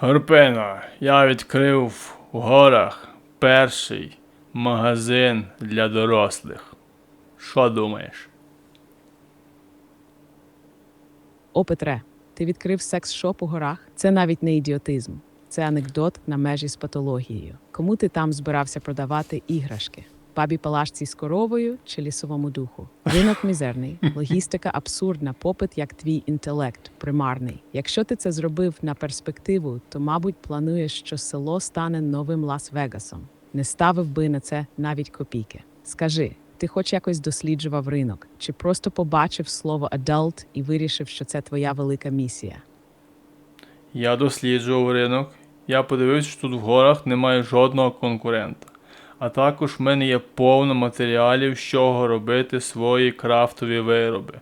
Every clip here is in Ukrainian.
Горпина, я відкрив в горах перший магазин для дорослих. Що думаєш? О, Петре, ти відкрив секс-шоп у горах? Це навіть не ідіотизм. Це анекдот на межі з патологією. Кому ти там збирався продавати іграшки? Бабі палашці з коровою чи лісовому духу? Ринок мізерний, логістика абсурдна, попит як твій інтелект, примарний. Якщо ти це зробив на перспективу, то, мабуть, плануєш, що село стане новим Лас-Вегасом. Не ставив би на це навіть копійки. Скажи, ти хоч якось досліджував ринок, чи просто побачив слово adult і вирішив, що це твоя велика місія? Я досліджував ринок. Я подивився, що тут в горах немає жодного конкурента. А також в мене є повно матеріалів, з чого робити свої крафтові вироби.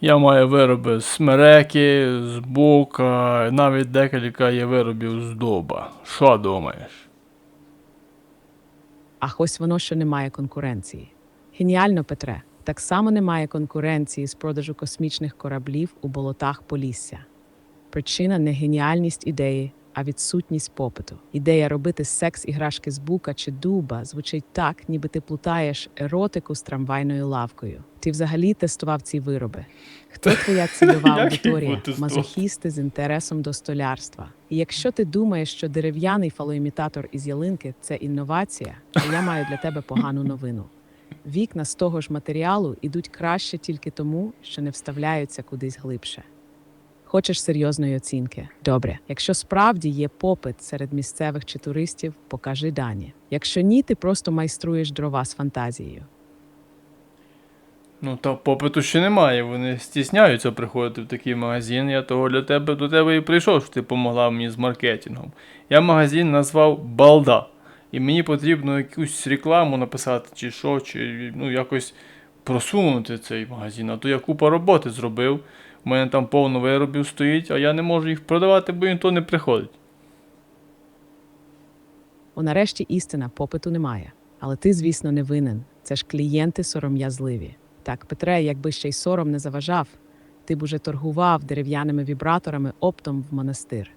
Я маю вироби з смереки, з бука, навіть декілька є виробів з дуба. Що думаєш? А ось воно що немає конкуренції. Геніально, Петре. Так само немає конкуренції з продажу космічних кораблів у болотах Полісся. Причина не геніальність ідеї, а відсутність попиту. Ідея робити секс-іграшки з бука чи дуба звучить так, ніби ти плутаєш еротику з трамвайною лавкою. Ти взагалі тестував ці вироби. Хто твоя цільова аудиторія? Мазохісти з інтересом до столярства. І якщо ти думаєш, що дерев'яний фалоімітатор із ялинки це інновація, то я маю для тебе погану новину. Вікна з того ж матеріалу ідуть краще тільки тому, що не вставляються кудись глибше. Хочеш серйозної оцінки? Добре. Якщо справді є попит серед місцевих чи туристів, покажи дані. Якщо ні, ти просто майструєш дрова з фантазією. Ну та попиту ще немає. Вони стісняються приходити в такий магазин. Я того для тебе до тебе і прийшов, що ти допомогла мені з маркетингом. Я магазин назвав Балда. І мені потрібно якусь рекламу написати, чи що, чи ну якось просунути цей магазин. А то я купа роботи зробив. У мене там повно виробів стоїть, а я не можу їх продавати, бо ніхто не приходить. О, нарешті істина, попиту немає. Але ти, звісно, не винен. Це ж клієнти сором'язливі. Так, Петре, якби ще й сором не заважав, ти б уже торгував дерев'яними вібраторами оптом в монастир.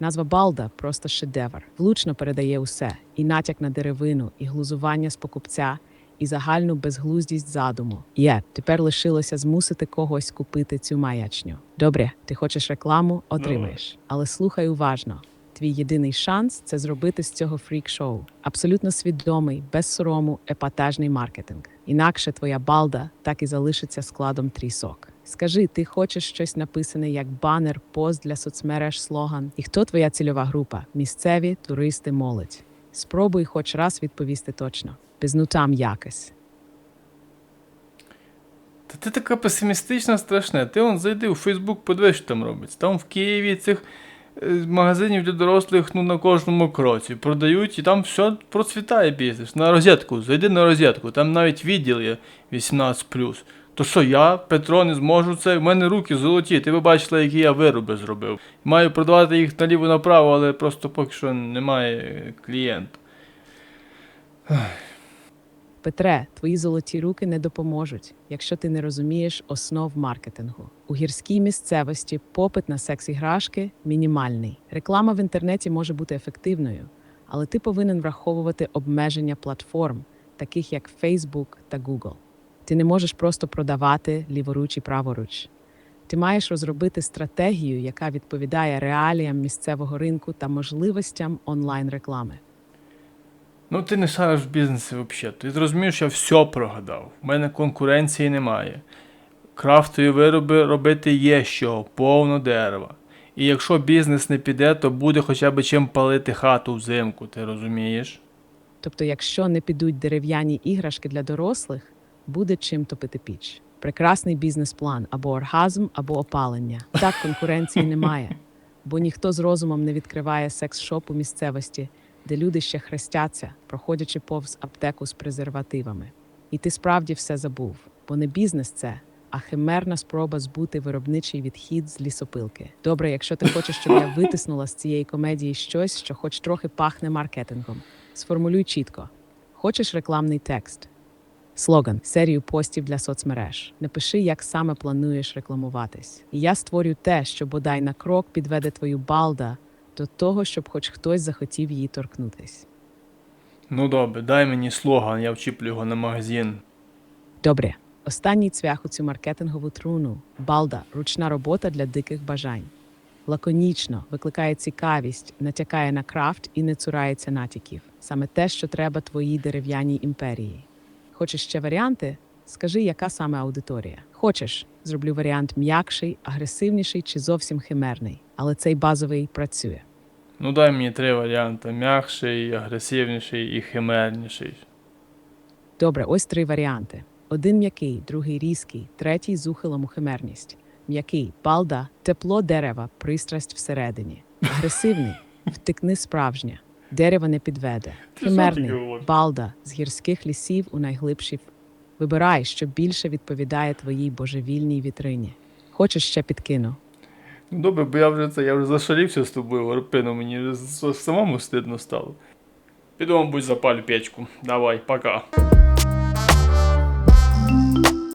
Назва Балда просто шедевр. Влучно передає усе: і натяк на деревину, і глузування з покупця, і загальну безглуздість задуму. Є, тепер лишилося змусити когось купити цю маячню. Добре, ти хочеш рекламу, отримаєш. Але слухай уважно. Твій єдиний шанс це зробити з цього фрік-шоу. Абсолютно свідомий, без сорому, епатажний маркетинг. Інакше твоя балда так і залишиться складом трісок. Скажи, ти хочеш щось написане як банер, пост для соцмереж, слоган? І хто твоя цільова група? Місцеві, туристи, молодь. Спробуй хоч раз відповісти точно. Без там якось. Та ти така песимістична, страшна. Ти он зайди у Фейсбук, подивись, що там робиться. Там в Києві цих е, магазинів для дорослих ну, на кожному кроці продають, і там все процвітає бізнес. На розетку, зайди на розетку, там навіть відділ є 18. То що я, Петро, не зможу це? У мене руки золоті. Ти ви бачили, які я вироби зробив. Маю продавати їх наліво направо, але просто поки що немає клієнта. Петре, твої золоті руки не допоможуть, якщо ти не розумієш основ маркетингу. У гірській місцевості попит на секс-іграшки мінімальний. Реклама в інтернеті може бути ефективною, але ти повинен враховувати обмеження платформ, таких як Facebook та Google. Ти не можеш просто продавати ліворуч і праворуч. Ти маєш розробити стратегію, яка відповідає реаліям місцевого ринку та можливостям онлайн-реклами. Ну, ти не шариш в бізнесі взагалі. Ти зрозумієш, я все прогадав. У мене конкуренції немає. Крафтові вироби робити є що, повно дерева. І якщо бізнес не піде, то буде хоча б чим палити хату взимку, ти розумієш? Тобто, якщо не підуть дерев'яні іграшки для дорослих, буде чим топити піч. Прекрасний бізнес-план або оргазм, або опалення. Так конкуренції немає, бо ніхто з розумом не відкриває секс-шоп у місцевості, де люди ще хрестяться, проходячи повз аптеку з презервативами. І ти справді все забув, бо не бізнес це, а химерна спроба збути виробничий відхід з лісопилки. Добре, якщо ти хочеш, щоб я витиснула з цієї комедії щось, що хоч трохи пахне маркетингом. Сформулюй чітко. Хочеш рекламний текст? Слоган серію постів для соцмереж. Напиши, як саме плануєш рекламуватись. І я створю те, що бодай на крок підведе твою балда до того, щоб хоч хтось захотів її торкнутись. Ну добре, дай мені слоган, я вчіплю його на магазин. Добре, останній цвях у цю маркетингову труну балда ручна робота для диких бажань. Лаконічно викликає цікавість, натякає на крафт і не цурається натяків. Саме те, що треба твоїй дерев'яній імперії. Хочеш ще варіанти? Скажи, яка саме аудиторія. Хочеш, зроблю варіант м'якший, агресивніший чи зовсім химерний, але цей базовий працює. Ну дай мені три варіанти: м'якший, агресивніший і химерніший. Добре, ось три варіанти: один м'який, другий різкий, третій з ухилом у химерність. М'який балда, тепло дерева, пристрасть всередині. Агресивний втекни справжнє, дерево не підведе. Химерний балда з гірських лісів у найглибші. Вибирай, що більше відповідає твоїй божевільній вітрині. Хочеш ще підкину? Ну добре, бо я вже це, я вже зашарівся з тобою, Орпино, мені вже самому стидно стало. Піду, мабуть, запалю печку. Давай, пока.